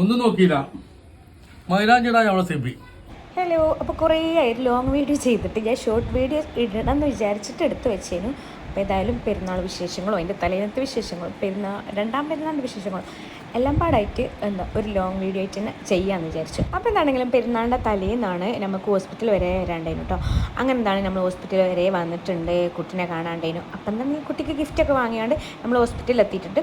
ഒന്നും നോക്കിയില്ല. മൈലാഞ്ചിടാൻ അവളെ സിബി. ഹലോ അപ്പോൾ കുറേ ആയിട്ട് ലോങ് വീഡിയോ ചെയ്തിട്ട് ഞാൻ ഷോർട്ട് വീഡിയോ ഇടണം എന്ന് വിചാരിച്ചിട്ട് എടുത്തു വെച്ചേനു. അപ്പോൾ ഏതായാലും പെരുന്നാൾ വിശേഷങ്ങളും അതിന്റെ തലേന്നത്തെ വിശേഷങ്ങളും പെരുന്നാൾ രണ്ടാം പെരുന്നാളിന്റെ വിശേഷങ്ങളും എല്ലാം പാടായിട്ട് എന്താ ഒരു ലോങ് വീഡിയോ ആയിട്ട് തന്നെ ചെയ്യാമെന്ന് വിചാരിച്ചു. അപ്പോൾ എന്താണെങ്കിലും പെരുന്നാളിന്റെ തലേന്നാണ് നമുക്ക് ഹോസ്പിറ്റൽ വരെ വരാണ്ടേനു കേട്ടോ അങ്ങനെ എന്താണ് നമ്മൾ ഹോസ്പിറ്റൽ വരെ വന്നിട്ടുണ്ട് കുട്ടീനെ കാണാണ്ടേനു അപ്പം ഈ കുട്ടിക്ക് ഗിഫ്റ്റൊക്കെ വാങ്ങിയാണ്ട് നമ്മൾ ഹോസ്പിറ്റലിൽ എത്തിയിട്ടുണ്ട്.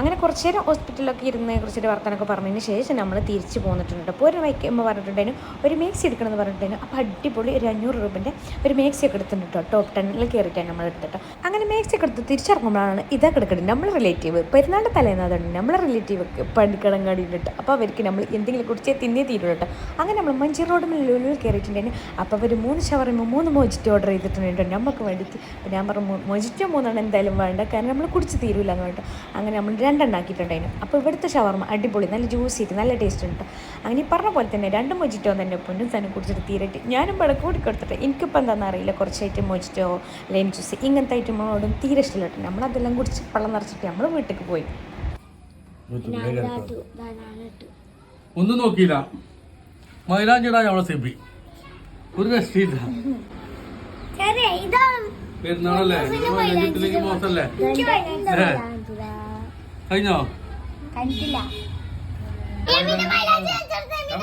അങ്ങനെ കുറച്ച് നേരം ഹോസ്പിറ്റലിലൊക്കെ ഇരുന്ന് കുറച്ചൊരു വർത്തനൊക്കെ പറഞ്ഞതിന് ശേഷം നമ്മൾ തിരിച്ച് പോന്നിട്ടുണ്ട്. അപ്പോൾ ഒരു വയ്ക്കുമ്പോൾ പറഞ്ഞിട്ടുണ്ടായിരുന്നു ഒരു മേക്സി എടുക്കണമെന്ന് പറഞ്ഞിട്ടുണ്ടായിരുന്നു. അപ്പോൾ അടിപൊളി ഒരു അഞ്ഞൂറ് രൂപന്റെ ഒരു മേക്സി ഒക്കെ എടുത്തിട്ടുണ്ട് കേട്ടോ ടോപ്പ് ടെന്നിൽ കയറിയിട്ടാണ് നമ്മൾ എടുത്തിട്ടോ അങ്ങനെ മേക്സി ഒക്കെ എടുത്ത് തിരിച്ചിറങ്ങുമ്പോഴാണ് ഇതൊക്കെ എടുക്കുന്നത് നമ്മൾ റിലേറ്റീവ് പെരുന്നാളിന്റെ തലേന്നതാണ് നമ്മൾ റിലേറ്റീവ് പണ്ടിക്കടങ്ങാടിയിലിട്ട് അപ്പോൾ അവർക്ക് നമ്മൾ എന്തെങ്കിലും കുടിച്ചേ തിന്നേ തീരുള്ളൂ കേട്ടോ അങ്ങനെ നമ്മൾ മഞ്ചി റോഡ് ലുലുവിൽ കയറിയിട്ടുണ്ടായിരുന്നു അപ്പോൾ അവർ മൂന്ന് ഷവറിന് മൂന്ന് മോജിറ്റ് ഓർഡർ ചെയ്തിട്ടുണ്ട് നമുക്ക് വേണ്ടിയിട്ട്. ഞാൻ പറഞ്ഞു മോജിറ്റോ മൂന്നാണ് എന്തായാലും വേണ്ട. കാരണം നമ്മൾ കുടിച്ച് തീരൂല എന്ന് പറഞ്ഞിട്ട് അങ്ങനെ നമ്മൾ രണ്ടെണ്ണം ആക്കിയിട്ടുണ്ടായിരുന്നു. അപ്പോൾ ഇവിടുത്തെ ഷവർമ അടിപൊളി നല്ല ജ്യൂസ് ചെയ്ത് നല്ല ടേസ്റ്റ് ഉണ്ട് അങ്ങനെ ഈ പറഞ്ഞ പോലെ തന്നെ രണ്ട് മൊജിറ്റോ തന്നെ പൊന്നും തന്നെ കുടിച്ചിട്ട് തീരട്ട് ഞാനും ഇവിടെ കൂടി കൊടുത്തിട്ട് എനിക്കിപ്പോൾ എന്താണെന്ന് അറിയില്ല കുറച്ചായിട്ട് മൊജിറ്റോ ലൈം ജ്യൂസ് ഇങ്ങനത്തെ ഐറ്റമോടും തീരെ ഇഷ്ടമില്ല കേട്ടോ നമ്മളതെല്ലാം കുടിച്ച് വെള്ളം നിറച്ചിട്ട് നമ്മൾ വീട്ടിൽ പോയി. ഒന്നും നോക്കിയില്ല. മൈലാഞ്ചിടാൻ നമ്മളെ സിബി. ഒരു രക്ഷയില്ല. പെരുന്നാളല്ലേ? ഏ? കഴിഞ്ഞോ?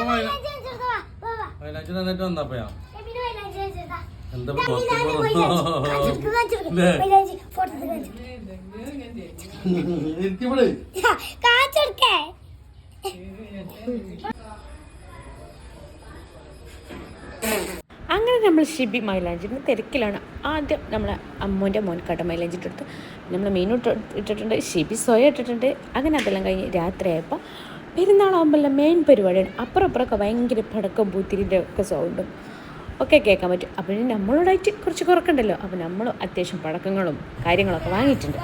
മൈല- മൈലാഞ്ചി തന്നിട്ട് വന്നപ്പോയാ എന്താ കാച്ചെടുക്കേ അങ്ങനെ നമ്മൾ ഷിബി മൈലാഞ്ചിന് തിരക്കിലാണ് ആദ്യം നമ്മളെ അമ്മൂന്റെ മോൻ കട മൈലാഞ്ചി ഇട്ടെടുത്ത് നമ്മൾ മീൻ ഇട്ട് ഇട്ടിട്ടുണ്ട് ഷിബി സോയ ഇട്ടിട്ടുണ്ട്. അങ്ങനെ അതെല്ലാം കഴിഞ്ഞ് രാത്രിയായപ്പോൾ പെരുന്നാളാകുമ്പോഴല്ല മെയിൻ പരിപാടിയാണ്. അപ്പുറം അപ്പുറമൊക്കെ ഭയങ്കര പടക്കം പൂത്തിരിന്റെ ഒക്കെ സൗണ്ടും ഒക്കെ കേൾക്കാൻ പറ്റും. അപ്പോൾ നമ്മളോടായിട്ട് കുറച്ച് കുറക്കണ്ടല്ലോ. അപ്പോൾ നമ്മൾ അത്യാവശ്യം പടക്കങ്ങളും കാര്യങ്ങളൊക്കെ വാങ്ങിയിട്ടുണ്ട്.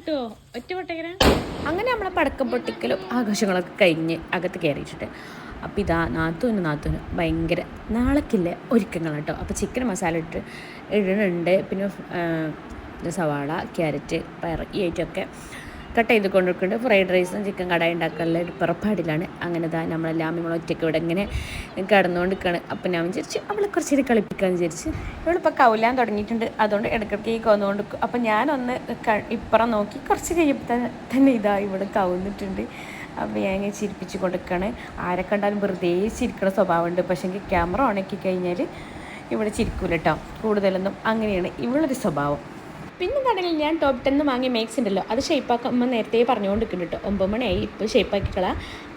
പൊട്ടോ ഒറ്റ അങ്ങനെ നമ്മളെ പടക്കം പൊട്ടിക്കലും ആഘോഷങ്ങളൊക്കെ കഴിഞ്ഞ് അകത്ത് കയറിയിട്ടുണ്ട്. അപ്പോൾ ഇതാ നാത്തൂന് നാത്തൂന് ഭയങ്കര നാളേക്കില്ല ഒരുക്കങ്ങൾ കേട്ടോ അപ്പോൾ ചിക്കൻ മസാല ഇട്ട് ഇടുന്നുണ്ട്. പിന്നെ സവാള ക്യാരറ്റ് പയർ ഈ ഐറ്റമൊക്കെ കട്ട് ചെയ്ത് കൊണ്ടിരിക്കുന്നുണ്ട് ഫ്രൈഡ് റൈസും ചിക്കൻ കടായി ഉണ്ടാക്കാനുള്ള ഒരു പുറപ്പാടിലാണ്. അങ്ങനെ താ നമ്മളെല്ലാം നമ്മൾ ഒറ്റയ്ക്ക് ഇവിടെ ഇങ്ങനെ കിടന്നുകൊണ്ടിരിക്കുകയാണ്. അപ്പം ഞാൻ വിചാരിച്ചു അവളെ കുറച്ചേരി കളിപ്പിക്കാമെന്ന് വിചാരിച്ച്. ഇവളിപ്പോൾ കൗലാൻ തുടങ്ങിയിട്ടുണ്ട്. അതുകൊണ്ട് ഇടയ്ക്കിടയ്ക്ക് കൊന്നുകൊണ്ട് അപ്പം ഞാനൊന്ന് ഇപ്പുറം നോക്കി കുറച്ച് കഴിയുമ്പോൾ തന്നെ ഇതാ ഇവിടെ കവുന്നിട്ടുണ്ട്. അപ്പോൾ ഞാൻ ഇങ്ങനെ ചിരിപ്പിച്ച് കൊടുക്കുകയാണ് ആരെ കണ്ടാലും വെറുതെ ചിരിക്കണ സ്വഭാവമുണ്ട്. പക്ഷേ ക്യാമറ ഓണാക്കി കഴിഞ്ഞാൽ ഇവിടെ ചിരിക്കൂല കേട്ടോ കൂടുതലൊന്നും അങ്ങനെയാണ് ഇവളൊരു സ്വഭാവം. പിന്നെ കടലിൽ ഞാൻ ടോപ്പ് ടെന്ന് വാങ്ങി മേക്സ് ഉണ്ടല്ലോ. അത് ഷേപ്പാക്കുമ്പോൾ നേരത്തെ പറഞ്ഞുകൊണ്ടിരിക്കുന്നു കേട്ടോ ഒമ്പത് മണിയായി ഇപ്പോൾ ഷേപ്പാക്കിക്കളാ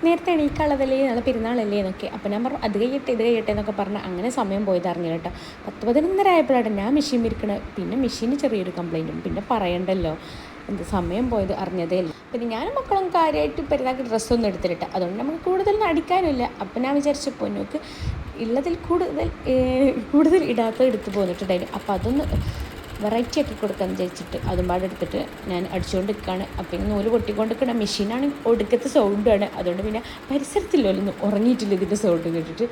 നേരത്തെ എണീക്കാളതല്ലേ നാളെ പെരുന്നാളല്ലേ എന്നൊക്കെ. അപ്പോൾ ഞാൻ പറഞ്ഞു അത് കഴിയട്ടെ ഇത് കഴിയട്ടെ എന്നൊക്കെ പറഞ്ഞ് അങ്ങനെ സമയം പോയത് അറിഞ്ഞു കേട്ടോ പത്ത് പതിനൊന്നര ആയപ്പോഴാണ് ഞാൻ മെഷീൻ വിരിക്കണത് പിന്നെ മെഷീന് ചെറിയൊരു കംപ്ലൈന്റും പിന്നെ പറയണ്ടല്ലോ. എന്ത് സമയം പോയത് അറിഞ്ഞതേ ഇല്ല. പിന്നെ ഞാനും മക്കളും കാര്യമായിട്ട് പെരുന്നാൾക്ക് ഡ്രസ്സൊന്നും എടുത്തിട്ട് അതുകൊണ്ട് നമുക്ക് കൂടുതലൊന്നും അടിക്കാനില്ല അപ്പം ഞാൻ വിചാരിച്ച പൊന്നോക്ക് ഉള്ളതിൽ കൂടുതൽ കൂടുതൽ ഇടാത്ത എടുത്തു പോന്നിട്ടുണ്ടായിരുന്നു അപ്പോൾ അതൊന്ന് വെറൈറ്റി ആക്കി കൊടുക്കാൻ വിചാരിച്ചിട്ട് അതും പാടെ എടുത്തിട്ട് ഞാൻ അടിച്ചുകൊണ്ട് നിൽക്കുകയാണ് അപ്പം ഇങ്ങനെ നൂൽ പൊട്ടിക്കൊണ്ടിരിക്കുന്ന മെഷീനാണ് ഒടുക്കത്തെ സൗണ്ടാണ് അതുകൊണ്ട് പിന്നെ പരിസരത്തില്ലല്ലോ ഉറങ്ങിയിട്ടില്ല ഇതിന്റെ സൗണ്ട് കേട്ടിട്ട്.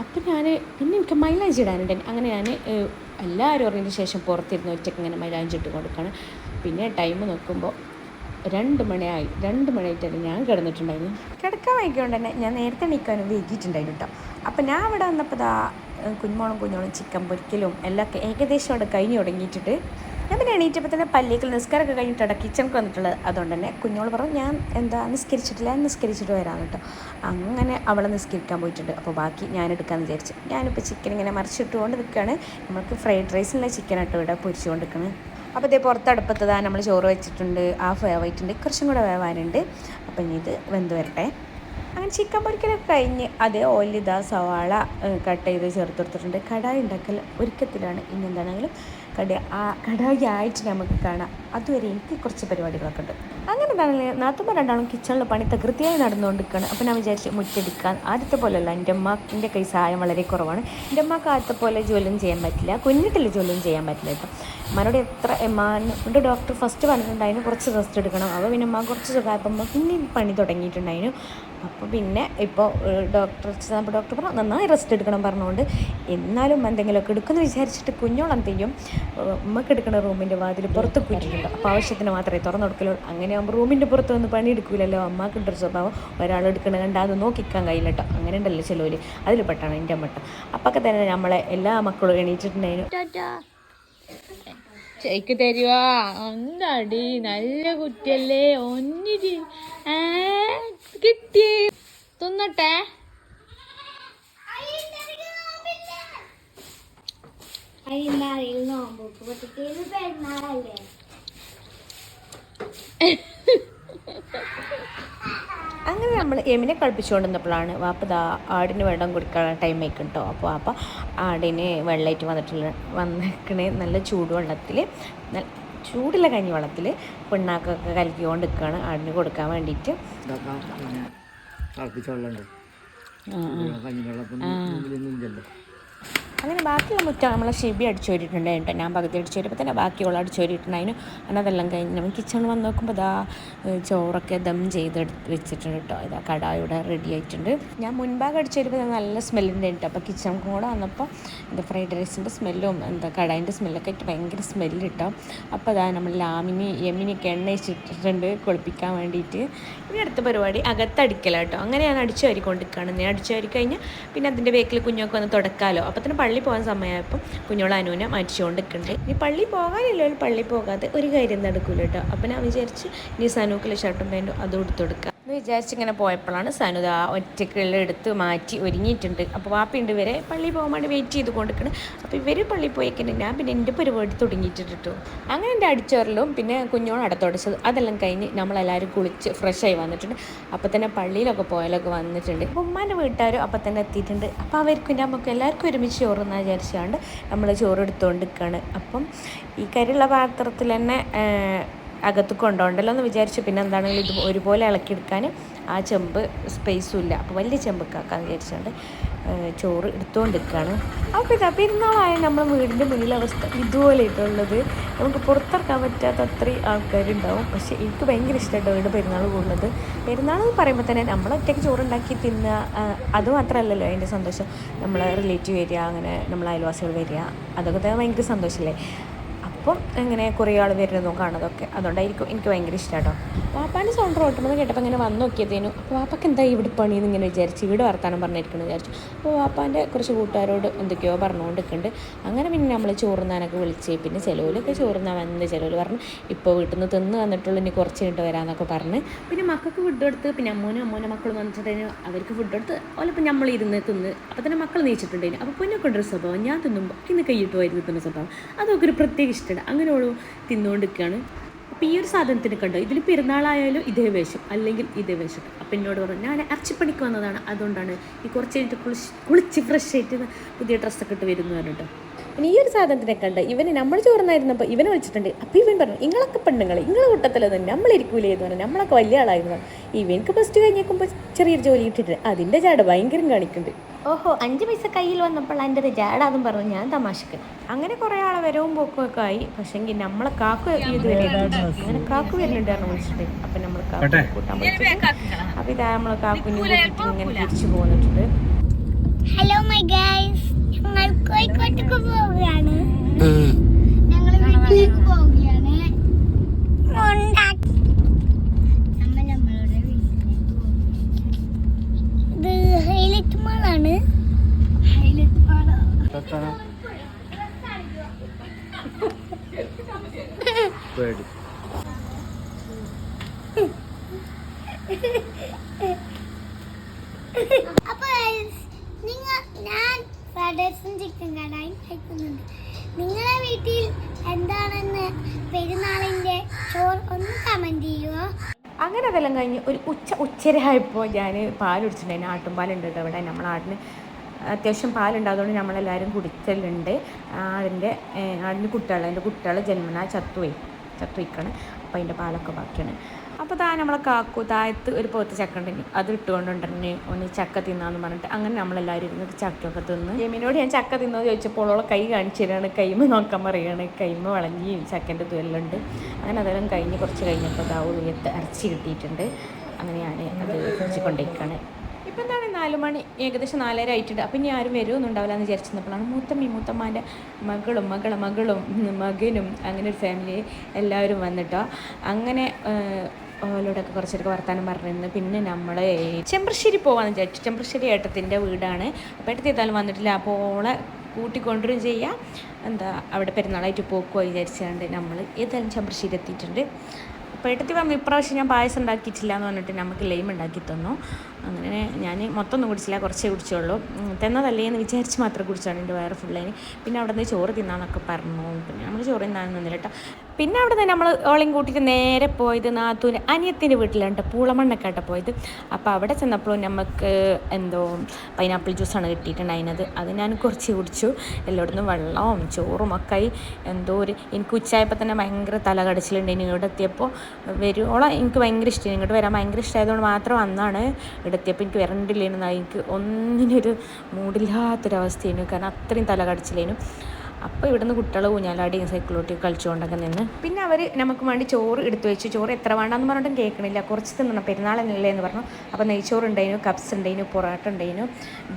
അപ്പം ഞാൻ പിന്നെ എനിക്ക് മൈലാഞ്ചി ഇടാനുണ്ട്. അങ്ങനെ ഞാൻ എല്ലാവരും ഉറങ്ങിയതിന് ശേഷം പുറത്തിരുന്ന് ഒറ്റയ്ക്ക് ഇങ്ങനെ മൈലാഞ്ചി ഇട്ട് കൊടുക്കണം. പിന്നെ ടൈം നോക്കുമ്പോൾ രണ്ട് മണിയായി. രണ്ട് മണിയായിട്ടാണ് ഞാൻ കിടന്നിട്ടുണ്ടായിരുന്നു? കിടക്കാൻ വൈകിയോണ്ട് തന്നെ ഞാൻ നേരത്തെ നിൽക്കാനും വൈകിയിട്ടുണ്ടായിരുന്നു കേട്ടോ അപ്പം ഞാൻ അവിടെ വന്നപ്പോൾ കുഞ്ഞുമോളും കുഞ്ഞോളും ചിക്കൻ പൊരിക്കലും എല്ലാം ഏകദേശം അവിടെ കഴിഞ്ഞ് തുടങ്ങിയിട്ടുണ്ട്. ഞാൻ പിന്നെ എണീറ്റപ്പോൾ തന്നെ പള്ളിക്കൽ നിസ്കാരമൊക്കെ കഴിഞ്ഞിട്ടാണ് കിച്ചണിക്ക് വന്നിട്ടുള്ളത്. അതുകൊണ്ട് തന്നെ കുഞ്ഞോൾ പറഞ്ഞു ഞാൻ എന്താ നിസ്കരിച്ചിട്ടില്ല നിസ്കരിച്ചിട്ട് വരാം കേട്ടോ. അങ്ങനെ അവളെ നിസ്കരിക്കാൻ പോയിട്ടുണ്ട്. അപ്പോൾ ബാക്കി ഞാൻ എടുക്കാമെന്ന് വിചാരിച്ചു ഞാനിപ്പോൾ ചിക്കൻ ഇങ്ങനെ മറിച്ചിട്ടുകൊണ്ട് നിൽക്കുകയാണ്. നമുക്ക് ഫ്രൈഡ് റൈസിനുള്ള ചിക്കൻ ആട്ടോ ഇവിടെ പൊരിച്ചുകൊണ്ട് നിൽക്കുന്നത് അപ്പോൾ ഇതേ പുറത്തടുപ്പത്തതാ നമ്മൾ ചോറ് വെച്ചിട്ടുണ്ട് ഹാഫ് വേവായിട്ടുണ്ട് കുറച്ചും കൂടെ വേവാനുണ്ട്. അപ്പം ഇനി ഇത് വെന്ത് വരട്ടെ. അങ്ങനെ ചിക്കൻ പൊരിക്കലൊക്കെ കഴിഞ്ഞ് അതേ ഇതാ സവാള കട്ട് ചെയ്ത് ചേർത്ത് കൊടുത്തിട്ടുണ്ട് കടായി ഉണ്ടാക്കൽ ഒരുക്കത്തിലാണ്. ഇനി എന്താണെങ്കിലും കട ആ കടായി ആയിട്ട് നമുക്ക് കാണാം. അതുവരെ എനിക്ക് കുറച്ച് പരിപാടികളൊക്കെ ഉണ്ട്. അങ്ങനെ തന്നെ നാത്തുമ്പോൾ രണ്ടാളും കിച്ചണിൽ പണി തകൃതിയായി നടന്നുകൊണ്ടിരിക്കുകയാണ്. അപ്പോൾ ഞാൻ വിചാരിച്ച് മുറ്റടിക്കാൻ. ആദ്യത്തെ പോലെയല്ല എന്റെ അമ്മന്റെ കൈ സഹായം വളരെ കുറവാണ്. എന്റെ അമ്മയ്ക്ക് ആദ്യത്തെ പോലെ ജോലിയും ചെയ്യാൻ പറ്റില്ല. കുഞ്ഞിട്ടില്ല ജോലിയും ചെയ്യാൻ പറ്റില്ല ഇപ്പം. അമ്മനോട് എത്ര എമ്മാനോട് ഡോക്ടർ ഫസ്റ്റ് പറഞ്ഞിട്ടുണ്ടായിരുന്നു കുറച്ച് റെസ്റ്റ് എടുക്കണം. അപ്പോൾ പിന്നെ അമ്മ കുറച്ച് സുഖമായപ്പോൾ അമ്മ പിന്നെ പണി തുടങ്ങിയിട്ടുണ്ടായിരുന്നു. അപ്പോൾ പിന്നെ ഇപ്പോൾ ഡോക്ടർ അപ്പോൾ ഡോക്ടർ പറഞ്ഞു നന്നായി റെസ്റ്റ് എടുക്കണം പറഞ്ഞുകൊണ്ട് എന്നാലും എന്തെങ്കിലുമൊക്കെ എടുക്കുമെന്ന് വിചാരിച്ചിട്ട് കുഞ്ഞോളം ചെയ്യും ഉമ്മക്ക് എടുക്കുന്ന റൂമിന്റെ വാതിൽ പുറത്ത് കുറ്റിട്ടുണ്ട് അപ്പോൾ ആവശ്യത്തിന് മാത്രമേ തുറന്നു കൊടുക്കലുള്ളൂ അങ്ങനെ ആകുമ്പോൾ റൂമിന്റെ പുറത്ത് വന്ന് പണി എടുക്കില്ലല്ലോ അമ്മയ്ക്ക് ഒരു സ്വഭാവം. ഒരാൾ എടുക്കണ കണ്ട അത് നോക്കിക്കാൻ കഴിയില്ല കേട്ടോ അങ്ങനെ ഉണ്ടല്ലോ ചിലവർ അതിൽ പെട്ടാണ് എന്റെ മട്ടം അപ്പൊക്കെ തന്നെ നമ്മളെ എല്ലാ മക്കളും എണീറ്റിട്ടുണ്ടായിരുന്നു ചേക്ക് തരുവാ. ഒന്നടി നല്ല കുട്ടിയല്ലേ. ഒന്നിരി കിട്ടി. തിന്നട്ടെ? പെരുന്നാളല്ലേ അങ്ങനെ നമ്മൾ എമിനെ കളിപ്പിച്ചുകൊണ്ടിരുന്നപ്പോഴാണ് വാപ്പ ആടിന് വെള്ളം കൊടുക്കാനുള്ള ടൈം ആയിക്കും കേട്ടോ അപ്പോൾ വാപ്പ ആടിന് വെള്ളമായിട്ട് വന്നിട്ടുള്ള വന്നിരിക്കണേ നല്ല ചൂടുവെള്ളത്തിൽ നല്ല ചൂടുള്ള കഞ്ഞി വെള്ളത്തിൽ പിണ്ണാക്കൊക്കെ കലക്കിക്കൊണ്ട് നിൽക്കുകയാണ് ആടിന് കൊടുക്കാൻ വേണ്ടിയിട്ട്. തിളപ്പിച്ച വെള്ളമുണ്ട്. ഇല്ലല്ലോ. അങ്ങനെ ബാക്കിയുള്ള മുറ്റം നമ്മളെ ഷിബി അടിച്ചു കേട്ടോ. ഞാൻ പകുതി അടിച്ചു വരുമ്പോൾ തന്നെ ബാക്കിയുള്ള അടിച്ചു വരിയിട്ടുണ്ടായിരുന്നു അങ്ങനെ അതെല്ലാം കഴിഞ്ഞ് നമ്മൾ കിച്ചണിൽ വന്ന് നോക്കുമ്പോൾ ഇതാ ചോറൊക്കെ ദം ചെയ്തെടുത്ത് വെച്ചിട്ടുണ്ട് കേട്ടോ. ഇതാ കട ഇവിടെ റെഡി ആയിട്ടുണ്ട്. ഞാൻ മുൻഭാഗം അടിച്ചു വരുമ്പോൾ നല്ല സ്മെല്ലുണ്ടായിരുന്നു അപ്പോൾ കിച്ചൺ കൂടെ വന്നപ്പോൾ എന്താ ഫ്രൈഡ് റൈസിന്റെ സ്മെല്ലും എന്താ കടായിന്റെ സ്മെല്ലൊക്കെ ആയിട്ട് ഭയങ്കര സ്മെല്ല് കിട്ടും. അപ്പോൾ അതാ നമ്മൾ ലാമിനി യമിനിയൊക്കെ എണ്ണ വെച്ചിട്ടുണ്ട് കുളിപ്പിക്കാൻ വേണ്ടിയിട്ട്. ഇനി അടുത്ത പരിപാടി അകത്തടിക്കലാട്ടോ. അങ്ങനെ ഞാൻ അടിച്ചു വാരിക്കൊണ്ടിരിക്കുകയാണ്. ഞാൻ അടിച്ചു വാരി കഴിഞ്ഞാൽ പിന്നെ അതിന്റെ ബേക്കിൽ കുഞ്ഞൊക്കെ വന്ന് തുടക്കാമല്ലോ അപ്പോൾ തന്നെ പള്ളി പോകാൻ സമയമായപ്പോൾ കുഞ്ഞോളെ അനുവിനെ മാറ്റിച്ചുകൊണ്ട് നിൽക്കുന്നുണ്ട് ഇനി പള്ളി പോകാനില്ല പള്ളി പോകാതെ ഒരു കാര്യം നടക്കൂല കേട്ടോ. അപ്പം ഞാൻ വിചാരിച്ച് ഇനി സനൂക്കിലെ ഷർട്ടും പാന്റും അതും എടുത്ത് കൊടുക്കാം. എന്ന് വിചാരിച്ച് ഇങ്ങനെ പോയപ്പോഴാണ് സനുത ഒറ്റക്കുള്ള എടുത്ത് മാറ്റി ഒരുങ്ങിയിട്ടുണ്ട്. അപ്പോൾ വാപ്പിയുണ്ട് ഇവരെ പള്ളി പോകാൻ വേണ്ടി വെയിറ്റ് ചെയ്ത് കൊണ്ടിരിക്കണം. അപ്പോൾ ഇവർ പള്ളി പോയിട്ടുണ്ട് ഞാൻ പിന്നെ എന്റെ പരിപാടി തുടങ്ങിയിട്ടുണ്ട് കേട്ടോ അങ്ങനെ എന്റെ അടിച്ചോറലും പിന്നെ കുഞ്ഞോളം അടത്തുടച്ചത് അതെല്ലാം കഴിഞ്ഞ് നമ്മളെല്ലാവരും കുളിച്ച് ഫ്രഷായി വന്നിട്ടുണ്ട്. അപ്പോൾ തന്നെ പള്ളിയിലൊക്കെ പോയാലൊക്കെ വന്നിട്ടുണ്ട്. അപ്പോൾ ഉമ്മാന്റെ വീട്ടുകാരും അപ്പോൾ തന്നെ എത്തിയിട്ടുണ്ട്. അപ്പോൾ അവർക്കും നമുക്ക് എല്ലാവർക്കും ഒരുമിച്ച് ചോറെന്ന് വിചാരിച്ചാണ്ട് നമ്മൾ ചോറ് എടുത്തുകൊണ്ട് നിൽക്കുകയാണ് അപ്പം ഈ കരിയുള്ള പാത്രത്തിൽ തന്നെ അകത്ത് കൊണ്ടുപോകണ്ടല്ലോ എന്ന് വിചാരിച്ചു. പിന്നെ എന്താണെങ്കിലും ഇത് ഒരുപോലെ ഇളക്കിയെടുക്കാൻ ആ ചെമ്പ് സ്പേസും ഇല്ല. അപ്പോൾ വലിയ ചെമ്പ് ആക്കാന്ന് വിചാരിച്ചുകൊണ്ട് ചോറ് എടുത്തുകൊണ്ടിരിക്കുകയാണ് അപ്പോൾ ഇതാ പെരുന്നാളായ നമ്മുടെ വീടിന്റെ മുന്നിലെ അവസ്ഥ ഇതുപോലെ ഇട്ടുള്ളത് നമുക്ക് പുറത്തിറക്കാൻ പറ്റാത്ത അത്രയും ആൾക്കാരുണ്ടാവും. പക്ഷേ എനിക്ക് ഭയങ്കര ഇഷ്ടമായിട്ട് വീട് പെരുന്നാൾ കൂടുന്നത് പെരുന്നാൾ എന്ന് പറയുമ്പോൾ തന്നെ നമ്മൾ ഒറ്റയ്ക്ക് ചോറുണ്ടാക്കി തിന്നുക അത് മാത്രമല്ലല്ലോ അതിന്റെ സന്തോഷം. നമ്മളെ റിലേറ്റീവ് വരിക അങ്ങനെ നമ്മളെ അയൽവാസികൾ വരിക അതൊക്കെ തന്നെ ഭയങ്കര സന്തോഷമല്ലേ അപ്പം എങ്ങനെ കുറേ ആൾ വരുന്നതും കാണുന്നതൊക്കെ അതുകൊണ്ടായിരിക്കും എനിക്ക് ഭയങ്കര ഇഷ്ടമാട്ടോ വാപ്പാന്റെ സൗണ്ട് ഓട്ടുമ്പോൾ കേട്ടപ്പോൾ ഇങ്ങനെ വന്ന് നോക്കിയതേനു. അപ്പോൾ വാപ്പക്ക് എന്താ ഇവിടെ പണിയെന്ന് ഇങ്ങനെ വിചാരിച്ച് ഇവിടെ വർത്താനം പറഞ്ഞിരിക്കണം വിചാരിച്ചു. അപ്പോൾ വാപ്പാന്റെ കുറച്ച് കൂട്ടുകാരോട് എന്തൊക്കെയോ പറഞ്ഞുകൊണ്ടിരിക്കുന്നുണ്ട് അങ്ങനെ പിന്നെ നമ്മൾ ചോറുന്നാനൊക്കെ വിളിച്ച് പിന്നെ ചിലവിലൊക്കെ ചോറുന്നാൻ വന്നത് ചിലവർ പറഞ്ഞു ഇപ്പോൾ വീട്ടിൽ നിന്ന് തിന്ന് വന്നിട്ടുള്ളൂ ഇനി കുറച്ച് കഴിഞ്ഞിട്ട് വരാമെന്നൊക്കെ പറഞ്ഞ്. പിന്നെ മക്കൾക്ക് ഫുഡ് കൊടുത്ത് പിന്നെ അമ്മൂനും അമ്മോനെ മക്കൾ വന്നിട്ടുണ്ടെങ്കിൽ അവർക്ക് ഫുഡ് കൊടുത്ത് ഓലിപ്പോൾ നമ്മൾ ഇരുന്ന് തിന്ന് അപ്പോൾ തന്നെ മക്കൾ നീച്ചിട്ടുണ്ടായിരുന്നു അപ്പോൾ പൊന്നൊക്കെ ഒരു സ്വഭാവം. ഞാൻ തിന്നുമ്പോൾ ഇന്ന് കൈയിട്ട് വരുന്ന സ്വഭാവം. അതൊക്കെ ഒരു പ്രത്യേക ഇഷ്ടമാണ്. അങ്ങനെ ഓരോ തിന്നുകൊണ്ടിരിക്കുകയാണ് അപ്പോൾ ഈ ഒരു സാധനത്തിന് കണ്ടോ? ഇതിൽ പെരുന്നാളായാലും ഇതേ വേഷം അല്ലെങ്കിൽ ഇതേ വേഷം. അപ്പം എന്നോട് പറഞ്ഞു ഞാൻ ഇറച്ചിപ്പണിക്ക് വന്നതാണ്. അതുകൊണ്ടാണ് ഈ കുറച്ച് കഴിഞ്ഞിട്ട് കുളിച്ച് കുളിച്ച് ഫ്രഷ് ആയിട്ട് പുതിയ ഡ്രസ്സൊക്കെ ഇട്ട് വരുന്നു പറഞ്ഞിട്ട്. ഇനി ഈ ഒരു സാധനത്തിനെ കണ്ട്? ഇവന് നമ്മൾ ചോറുന്നായിരുന്നപ്പോൾ ഇവനെ വിളിച്ചിട്ടുണ്ട്. അപ്പോൾ ഇവൻ പറഞ്ഞു നിങ്ങളൊക്കെ പെണ്ണുങ്ങൾ നിങ്ങളെ കൂട്ടത്തിലൊന്നും നമ്മളിരിക്കൂലേ എന്ന് പറഞ്ഞു. നമ്മളൊക്കെ വലിയ ആളായിരുന്നു. ഇവനക്ക് ഫസ്റ്റ് കഴിഞ്ഞേക്കുമ്പോൾ ചെറിയൊരു ജോലി ഇട്ടിട്ട് അതിന്റെ ചാട് ഭയങ്കരം കാണിക്കുന്നുണ്ട്. ഓഹോ അഞ്ച് പൈസ കയ്യിൽ വന്നപ്പോൾ എന്റെ ജാടാന്നും പറഞ്ഞു ഞാൻ തമാശക്ക്. അങ്ങനെ കുറേ ആളെ വരവും പോക്കും ഒക്കെ ആയി. പക്ഷെങ്കിൽ നമ്മളെ കാക്കു ഇത് വരുന്നുണ്ട്. അങ്ങനെ കാക്കു വരുന്നുണ്ടായിരുന്നു വിളിച്ചിട്ട്. അപ്പം നമ്മൾ കാക്കു കൂട്ടാൻ പറ്റും. അപ്പം ഇതാ നമ്മളെ കാക്കുവിനെ ഇങ്ങനെ തിരിച്ചു പോന്നിട്ടുണ്ട് ഹലോ മൈ അപ്പൊ guys, നിങ്ങൾ ഞാൻ ഫ്രൈഡ് റൈസും ചിക്കൻ കടായും കഴിക്കുന്നുണ്ട്. നിങ്ങളെ വീട്ടിൽ എന്താണെന്ന് പെരുന്നാളിന്റെ ചോറ് ഒന്ന് കമന്റ് ചെയ്യുക. അങ്ങനെ അതെല്ലാം കഴിഞ്ഞ് ഒരു ഉച്ച ഉച്ചരായപ്പോൾ ഞാൻ ആട്ടും ആട്ടുംപാലുണ്ട് കേട്ടോ ഇവിടെ നമ്മളെ ആടിന് അത്യാവശ്യം പാലുണ്ട് അതുകൊണ്ട് നമ്മളെല്ലാവരും കുടിക്കലുണ്ട്. ആടിന്റെ അതിന്റെ കുട്ടികൾ അതിന്റെ കുട്ടികൾ ജന്മനാ ചത്തുപോയി. ചത്തുവയ്ക്കാണ് അപ്പോൾ അതിന്റെ പാലൊക്കെ ബാക്കിയാണ്. അപ്പോൾ താ നമ്മളെ കാക്കു താഴത്ത് ഒരു പോത്ത് ചക്ക ഉണ്ടെങ്കിൽ അത് ഇട്ടുകൊണ്ടുണ്ടെങ്കിൽ ഒന്ന് ചക്ക തിന്നാന്ന് പറഞ്ഞിട്ട് അങ്ങനെ നമ്മളെല്ലാവരും ഇരുന്നിട്ട് ചക്കയൊക്കെ തിന്ന്. ജമീനോട് ഞാൻ ചക്ക തിന്നോ ചോദിച്ചപ്പോൾ ഓളെ കൈ കാണിച്ചു തരാണ്. കൈമ നോക്കാൻ പറയുകയാണ് കൈമ വളഞ്ഞിയും ചക്കന്റെ തുവല്ലുണ്ട് അങ്ങനെ അതെല്ലാം കഴിഞ്ഞ് കുറച്ച് കഴിഞ്ഞപ്പോൾ ദാ ഉള്ളിയത്ത് ഇറച്ചി കിട്ടിയിട്ടുണ്ട്. അങ്ങനെ ഞാൻ അത് കൊണ്ടേക്കാണ് ഇപ്പം എന്താണ് നാല് മണി ഏകദേശം നാലര ആയിട്ടുണ്ട്. അപ്പം ഇനി ആരും വരുമൊന്നും ഉണ്ടാവില്ല എന്ന് വിചാരിച്ചിരുന്നപ്പോഴാണ് മൂത്തമ്മി മൂത്തമ്മാന്റെ മകളും മകള മകളും മകനും അങ്ങനെ ഒരു ഫാമിലി എല്ലാവരും വന്നിട്ടോ. അങ്ങനെ ഓലോടൊക്കെ കുറച്ചൊക്കെ വർത്താനം പറഞ്ഞിരുന്നു. പിന്നെ നമ്മൾ ചെമ്പ്രശ്ശേരി പോകാമെന്ന് വിചാരിച്ചു. ചെമ്പ്രശ്ശേരി ഏട്ടത്തിന്റെ വീടാണ്. അപ്പോൾ ഏട്ടത്തി ഏതായാലും വന്നിട്ടില്ല. അപ്പോൾ ഓളെ കൂട്ടിക്കൊണ്ടുവരും ചെയ്യാം. എന്താ അവിടെ പെരുന്നാളായിട്ട് പോക്കുമോ വിചാരിച്ചുകൊണ്ട് നമ്മൾ ഏതായാലും ചെമ്പ്രശ്ശേരി എത്തിയിട്ടുണ്ട്. അപ്പോൾ ഏട്ടത്തി പറഞ്ഞു ഇപ്രാവശ്യം ഞാൻ പായസം ഉണ്ടാക്കിയിട്ടില്ല എന്ന് പറഞ്ഞിട്ട് നമുക്ക് ലൈം ഉണ്ടാക്കി തന്നു. അങ്ങനെ ഞാൻ മൊത്തം ഒന്നും കുടിച്ചില്ല കുറച്ചേ കുടിച്ചുള്ളൂ. തന്നതല്ലേ എന്ന് വിചാരിച്ച് മാത്രം കുടിച്ചാണ് എന്റെ വയറ് ഫുള്ളതിന് പിന്നെ അവിടെ നിന്ന് ചോറ് തിന്നാന്നൊക്കെ പറഞ്ഞു. പിന്നെ നമ്മൾ ചോറ് തിന്നാൻ നിന്നില്ല കേട്ടോ പിന്നെ അവിടെ നിന്ന് നമ്മൾ ഓളയും കൂട്ടിയിട്ട് നേരെ പോയത് നാത്തൂര് അനിയത്തിന്റെ വീട്ടിലുണ്ട് കേട്ടോ പൂളമണ്ണക്കാട്ട പോയത്. അപ്പോൾ അവിടെ ചെന്നപ്പോഴും നമുക്ക് എന്തോ പൈനാപ്പിൾ ജ്യൂസാണ് കിട്ടിയിട്ടുണ്ടായിരുന്നത്. അത് ഞാൻ കുറച്ച് കുടിച്ചു. എല്ലായിടത്തും വെള്ളവും ചോറും ഒക്കെ ആയി. എന്തോ ഒരു എനിക്ക് ഉച്ചയായപ്പോൾ തന്നെ ഭയങ്കര തല ഇനി ഇവിടെ എത്തിയപ്പോൾ വരുവോളം എനിക്ക് ഭയങ്കര ഇഷ്ടമായി ഇങ്ങോട്ട് വരാൻ ഭയങ്കര ഇഷ്ടമായതുകൊണ്ട് മാത്രം അന്നാണ് ഇവിടെ എത്തിയപ്പോൾ എനിക്ക് വരണ്ടില്ലേനു എനിക്ക് ഒന്നിനൊരു മൂടില്ലാത്തൊരവസ്ഥയായിരുന്നു. കാരണം അത്രയും തല കടച്ചില്ലേനു അപ്പോൾ ഇവിടുന്ന് കുട്ടികൾ ഊഞ്ഞാലാടിയും സൈക്കിളോട്ടി കളിച്ചുകൊണ്ടൊക്കെ നിന്ന്. പിന്നെ അവർ നമുക്ക് വേണ്ടി ചോറ് എടുത്തു വെച്ചു. ചോറ് എത്ര വേണ്ടെന്ന് പറഞ്ഞിട്ടും കേൾക്കണില്ല. കുറച്ച് തിന്നണം. പെരുന്നാളല്ലേ എന്ന് പറഞ്ഞു. അപ്പോൾ നെയ്ച്ചോറ് ഉണ്ടായിരുന്നു കപ്സ് ഉണ്ടായിരുന്നു പൊറോട്ട ഉണ്ടായിരുന്നു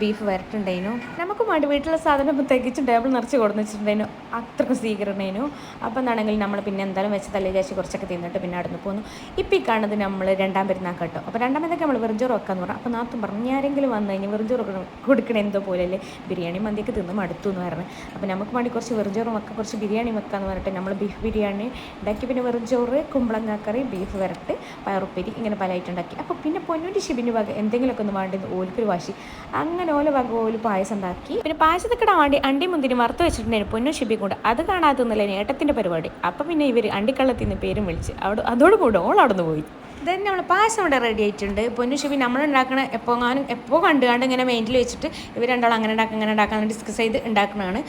ബീഫ് വരട്ടുണ്ടായിരുന്നു നമുക്ക് വേണ്ടി വീട്ടിലെ സാധനം തികച്ചും ടേബിൾ നിറച്ച് കൊടുന്ന് വെച്ചിട്ടുണ്ടായിരുന്നു അത്രക്കും സ്വീകരണമായിരുന്നു അപ്പോൾ എന്താണെങ്കിൽ നമ്മൾ പിന്നെ എന്തായാലും വെച്ച് തലേ ചേച്ചി കുറച്ചൊക്കെ തിന്നിട്ട് പിന്നെ അടുന്ന് പോന്നു. ഇപ്പം ഈ കാണുന്നത് നമ്മൾ രണ്ടാം പെരുന്നാൾ കേട്ടോ. അപ്പോൾ രണ്ടാം പെരുന്നാൾക്ക് നമ്മൾ വെറുതെ വെക്കാന്ന് പറഞ്ഞു. അപ്പോൾ നാത്തും പറഞ്ഞു ഞാനെങ്കിലും വന്നു കഴിഞ്ഞാൽ വെറുംചോറ് കൊടുക്കണ എന്തോ പോലെയല്ലേ? ബിരിയാണി മന്തിയൊക്കെ തിന്ന് മടുത്തു എന്ന് പറഞ്ഞു. അപ്പോൾ നമുക്ക് വേണ്ടി കുറച്ച് വെറുംചോറും വെക്കാം കുറച്ച് ബിരിയാണി വെക്കാമെന്ന് പറഞ്ഞിട്ട് നമ്മൾ ബീഫ് ബിരിയാണി ഉണ്ടാക്കി. പിന്നെ വെറുംചോറ് കുമ്പളങ്ങ കറി ബീഫ് വരട്ട് പയറുപ്പേരി ഇങ്ങനെ പല ഐറ്റം ഉണ്ടാക്കി. അപ്പോൾ പിന്നെ പൊന്നൂരി ശിബിന് വക എന്തെങ്കിലുമൊക്കെ ഒന്ന് വേണ്ടത് ഓൽക്കൊരു വാശി. അങ്ങനെ ഓല വക ഓൽ പായസം ഉണ്ടാക്കി. പിന്നെ പായസത്തിക്കടെ വേണ്ടി അണ്ടി മുന്തിരി വറുത്ത് വെച്ചിട്ടുണ്ടായിരുന്നു പൊന്നൂർ ഷിബി കൊണ്ട് അത് കാണാത്തൊന്നുമില്ല ഏട്ടത്തിന്റെ പരിപാടി. അപ്പം പിന്നെ ഇവർ അണ്ടിക്കള്ളത്തിൽ നിന്ന് പേരും വിളിച്ച് അവിടെ അതോട് കൂടെ ഓൾ അവിടെ നിന്ന് പോയി. ദെൻ നമ്മൾ പായസം ഇവിടെ റെഡി ആയിട്ടുണ്ട്. പൊന്നു ഷിബി നമ്മൾ ഉണ്ടാക്കണ എപ്പോൾ ഞാനും എപ്പോൾ കണ്ടു കണ്ട് ഇങ്ങനെ മെയിന്റിൽ വെച്ചിട്ട് ഇവർ രണ്ടാളും അങ്ങനെ ഉണ്ടാക്കുക അങ്ങനെ ഉണ്ടാക്കാൻ ഡിസ്കസ് ചെയ്ത് ഉണ്ടാക്കുന്നതാണ്.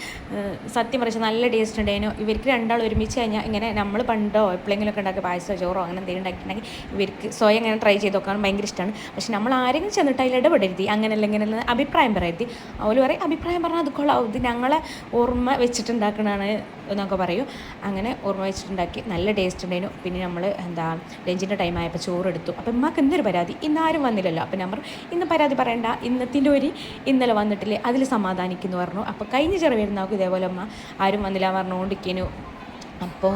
സത്യം പറഞ്ഞാൽ നല്ല ടേസ്റ്റ് ഉണ്ടായിരുന്നു ഇവർക്ക് രണ്ടാൾ ഒരുമിച്ച് കഴിഞ്ഞാൽ ഇങ്ങനെ നമ്മൾ പണ്ടോ എപ്പോഴെങ്കിലും ഒക്കെ ഉണ്ടാക്കിയ പായസമോ ചോറോ അങ്ങനെ എന്തെങ്കിലും ഉണ്ടാക്കിയിട്ടുണ്ടെങ്കിൽ ഇവർക്ക് സ്വയം ഇങ്ങനെ ട്രൈ ചെയ്ത് നോക്കാൻ ഭയങ്കര ഇഷ്ടമാണ് പക്ഷെ നമ്മൾ ആരെങ്കിലും ചെന്നിട്ട് അതിൽ ഇടപെടരുത്. അങ്ങനെയല്ല ഇങ്ങനെയല്ല അഭിപ്രായം പറയരുത്. അവർ പറയും അഭിപ്രായം പറഞ്ഞാൽ അത് കൊള്ളാവും. ഇത് ഞങ്ങളെ ഓർമ്മ വെച്ചിട്ടുണ്ടാക്കണതാണ് എന്നൊക്കെ പറയും. അങ്ങനെ ഓർമ്മ വെച്ചിട്ടുണ്ടാക്കി നല്ല ടേസ്റ്റ് ഉണ്ടായിരുന്നു പിന്നെ നമ്മൾ എന്താ ലഞ്ചിന്റെ ടൈം ആയപ്പോൾ ചോറ് എടുത്തു അപ്പം ഉമ്മക്ക് എന്തൊരു പരാതി? ഇന്ന് ആരും വന്നില്ലല്ലോ. അപ്പം ഞാൻ പറഞ്ഞു ഇന്ന് പരാതി പറയണ്ട. ഇന്നത്തിന്റെ ഒരു ഇന്നലെ വന്നിട്ടില്ലേ? അതിൽ സമാധാനിക്കുന്നു പറഞ്ഞു. അപ്പോൾ കഴിഞ്ഞ ചെറിയ വരുന്നാക്കും ഇതേപോലെ അമ്മ ആരും വന്നില്ല പറഞ്ഞുകൊണ്ടിരിക്കുന്നു. അപ്പോൾ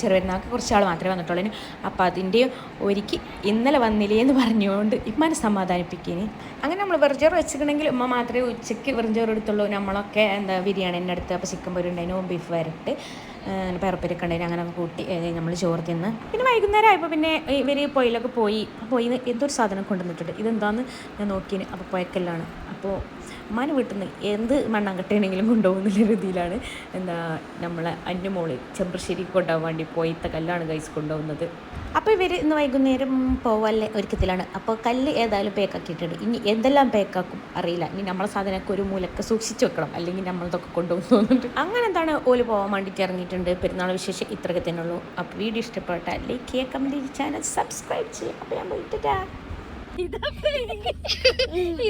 ചെറുപെരുന്നാൾക്ക് കുറച്ച് ആൾ മാത്രമേ വന്നിട്ടുള്ളൂ. അപ്പോൾ അതിന്റെ ഒരിക്കൽ ഇന്നലെ വന്നില്ലേ എന്ന് പറഞ്ഞുകൊണ്ട് ഇമ്മനെ സമാധാനിപ്പിക്കേന്. അങ്ങനെ നമ്മൾ വെറുചോറ് വെച്ചിട്ടുണ്ടെങ്കിൽ ഉമ്മ മാത്രമേ ഉച്ചയ്ക്ക് വെറുചോറ് എടുത്തുള്ളൂ. നമ്മളൊക്കെ എന്താ ബിരിയാണി ബിരിയാണീന്റെ അടുത്ത് അപ്പോൾ ചിക്കൻ പൊരി ഉണ്ടായിരുന്നു ബീഫ് വരട്ട്. പയറുപ്പരിയൊക്കെ ഉണ്ടായിരുന്നു അങ്ങനെയൊക്കെ കൂട്ടി നമ്മൾ ചോറ് തിന്ന്. പിന്നെ വൈകുന്നേരം ആയപ്പോൾ പിന്നെ ഇവർ പൊയിലൊക്കെ പോയി പോയി എന്തൊരു സാധനം കൊണ്ടുവന്നിട്ടുണ്ട്? ഇതെന്താണെന്ന് ഞാൻ നോക്കിയതിന് അപ്പോൾ പോയക്കല്ലാണ്. അപ്പോൾ ഉമ്മാന്റെ വീട്ടിൽ നിന്ന് എന്ത് മണ്ണാങ്കട്ടയാണെങ്കിലും കൊണ്ടുപോകുന്നുള്ള രീതിയിലാണ് എന്താ നമ്മളെ അന്നുമോൾ ചെമ്പ്രശ്ശേരി കൊണ്ടുപോകാൻ വേണ്ടി പോയിത്ത കല്ലാണ് കൈസ് കൊണ്ടുപോകുന്നത്. അപ്പോൾ ഇവർ ഇന്ന് വൈകുന്നേരം പോവാല്ലേ ഒരുക്കത്തിലാണ്. അപ്പോൾ കല്ല് ഏതായാലും പേക്കാക്കിയിട്ടുണ്ട് ഇനി എന്തെല്ലാം പേക്കാക്കും അറിയില്ല. ഇനി നമ്മളെ സാധനമൊക്കെ ഒരു മൂലൊക്കെ സൂക്ഷിച്ച് വെക്കണം. അല്ലെങ്കിൽ നമ്മളതൊക്കെ കൊണ്ടുപോകുന്നു തോന്നുന്നുണ്ട് അങ്ങനെ എന്താണ് ഓൽ പോകാൻ വേണ്ടിയിട്ട് ഇറങ്ങിയിട്ടുണ്ട്. പെരുന്നാൾ വിശേഷം ഇത്രയൊക്കെ തന്നെ ഉള്ളൂ. അപ്പോൾ വീഡിയോ ഇഷ്ടപ്പെട്ട ലൈക്ക് ചെയ്യുക കമന്റ് ചാനൽ സബ്സ്ക്രൈബ് ചെയ്യുക. അപ്പോൾ ഞാൻ പോയിട്ട്